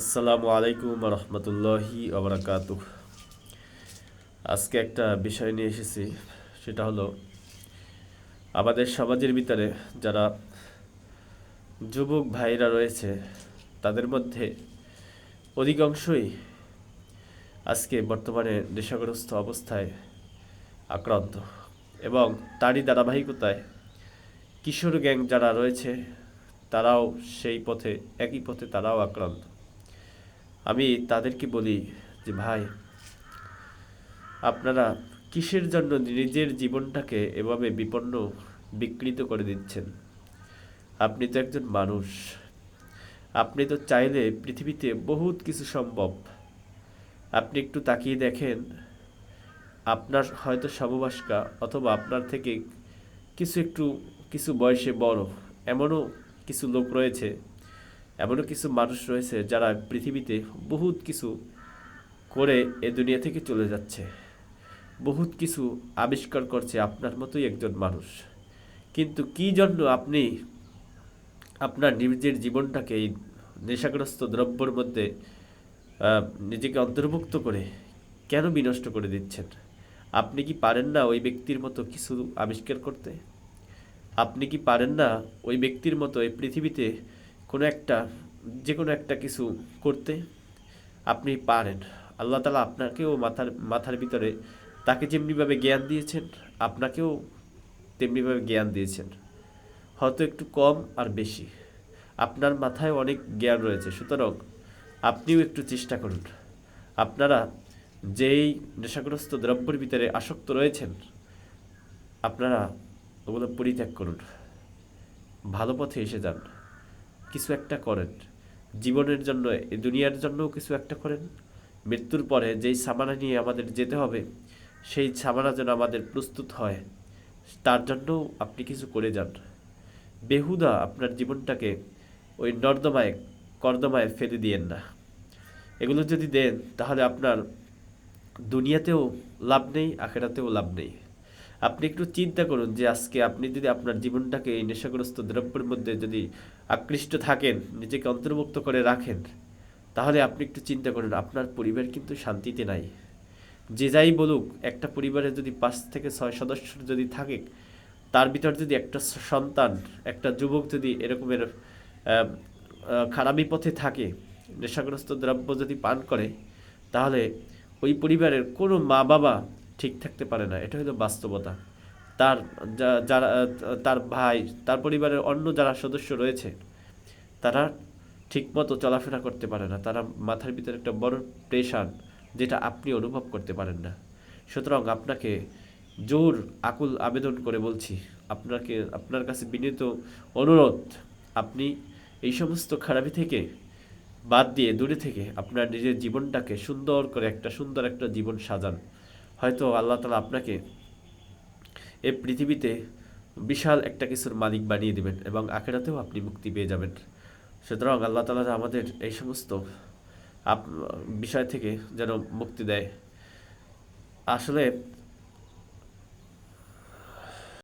আসসালামু আলাইকুম রহমতুল্লাহি আবরাকাত আজকে একটা বিষয় নিয়ে এসেছি, সেটা হলো আমাদের সমাজের ভিতরে যারা যুবক ভাইরা রয়েছে, তাদের মধ্যে অধিকাংশই আজকে বর্তমানে নেশাগ্রস্ত অবস্থায় আক্রান্ত এবং তারই ধারাবাহিকতায় কিশোর গ্যাং যারা রয়েছে, তারাও সেই পথে, একই পথে তারাও আক্রান্ত। আমি তাদেরকে বলি যে, ভাই, আপনারা কিসের জন্য নিজের জীবনটাকে এভাবে বিপন্ন, বিকৃত করে দিচ্ছেন? আপনি তো একজন মানুষ। আপনি তো চাইলে পৃথিবীতে বহুত কিছু সম্ভব। আপনি একটু তাকিয়ে দেখেন, আপনার হয়তো সমবয়স্কা অথবা আপনার থেকে কিছু একটু, কিছু বয়সে বড়, এমনও কিছু লোক রয়েছে এমনও কিছু মানুষ রয়েছে যারা পৃথিবীতে বহুত কিছু করে এ দুনিয়া থেকে চলে যাচ্ছে। বহুত কিছু আবিষ্কার করছে আপনার মতোই একজন মানুষ। কিন্তু কি জন্য আপনি আপনার নিজের জীবনটাকে এই নেশাগ্রস্ত দ্রব্যর মধ্যে নিজেকে অন্তর্ভুক্ত করে কেন বিনষ্ট করে দিচ্ছেন? আপনি কি পারেন না ওই ব্যক্তির মতো কিছু আবিষ্কার করতে? আপনি কি পারেন না ওই ব্যক্তির মতো এই পৃথিবীতে কোনো একটা, যে কোনো একটা কিছু করতে আপনি পারেন। আল্লাহ তালা আপনাকেও মাথার মাথার ভিতরে তাকে যেমনিভাবে জ্ঞান দিয়েছেন, আপনাকেও তেমনিভাবে জ্ঞান দিয়েছেন। হয়তো একটু কম আর বেশি। আপনার মাথায় অনেক জ্ঞান রয়েছে। সুতরাং আপনিও একটু চেষ্টা করুন। আপনারা যেই নেশাগ্রস্ত দ্রব্যের ভিতরে আসক্ত রয়েছেন, আপনারা ওগুলো পরিত্যাগ করুন। ভালো পথে এসে যান। কিছু একটা করেন। জীবনের জন্য দুনিয়ার জন্যও কিছু একটা করেন। মৃত্যুর পরে যেই সামানা নিয়ে আমাদের যেতে হবে, সেই সামানা যেন আমাদের প্রস্তুত হয়। তার জন্যও আপনি কিছু করে যান। বেহুদা আপনার জীবনটাকে ওই নর্দমায়, কর্দমায় ফেলে দিয়েন না। এগুলো যদি দেন, তাহলে আপনার দুনিয়াতেও লাভ নেই, আখেরাতেও লাভ নেই। আপনি একটু চিন্তা করুন যে আজকে আপনি যদি আপনার জীবনটাকে এই নেশাগ্রস্ত দ্রব্যের মধ্যে যদি আকৃষ্ট থাকেন, নিজেকে অন্তর্ভুক্ত করে রাখেন, তাহলে আপনি একটু চিন্তা করুন, আপনার পরিবার কিন্তু শান্তিতে নাই। যে যাই বলুক, একটা পরিবারে যদি পাঁচ থেকে ছয় সদস্য যদি থাকে, তার ভিতর যদি একটা সন্তান, একটা যুবক যদি এরকমের খারাপি পথে থাকে, নেশাগ্রস্ত দ্রব্য যদি পান করে, তাহলে ওই পরিবারের কোনো মা বাবা ঠিক থাকতে পারে না, এটা হলো বাস্তবতা। তার যারা, তার ভাই, তার পরিবারের অন্য যারা সদস্য রয়েছে, তারা ঠিকমতো চলাফেরা করতে পারে না। তারা মাথার ভিতরে একটা বড় প্রেশার যেটা আপনি অনুভব করতে পারেন না। সুতরাং আপনাকে জোর আকুল আবেদন করে বলছি, আপনাকে, আপনার কাছে বিনীত অনুরোধ, আপনি এই সমস্ত খারাপি থেকে বাদ দিয়ে দূরে থেকে আপনার নিজের জীবনটাকে সুন্দর করে একটা, সুন্দর একটা জীবন সাজান। হয়তো আল্লাহ তালা আপনাকে এ পৃথিবীতে বিশাল একটা কিছুর মালিক বানিয়ে দেবেন এবং আখেরাতেও আপনি মুক্তি পেয়ে যাবেন। সুতরাং আল্লাহ তালা আমাদের এই সমস্ত আপ বিষয় থেকে যেন মুক্তি দেয়। আসলে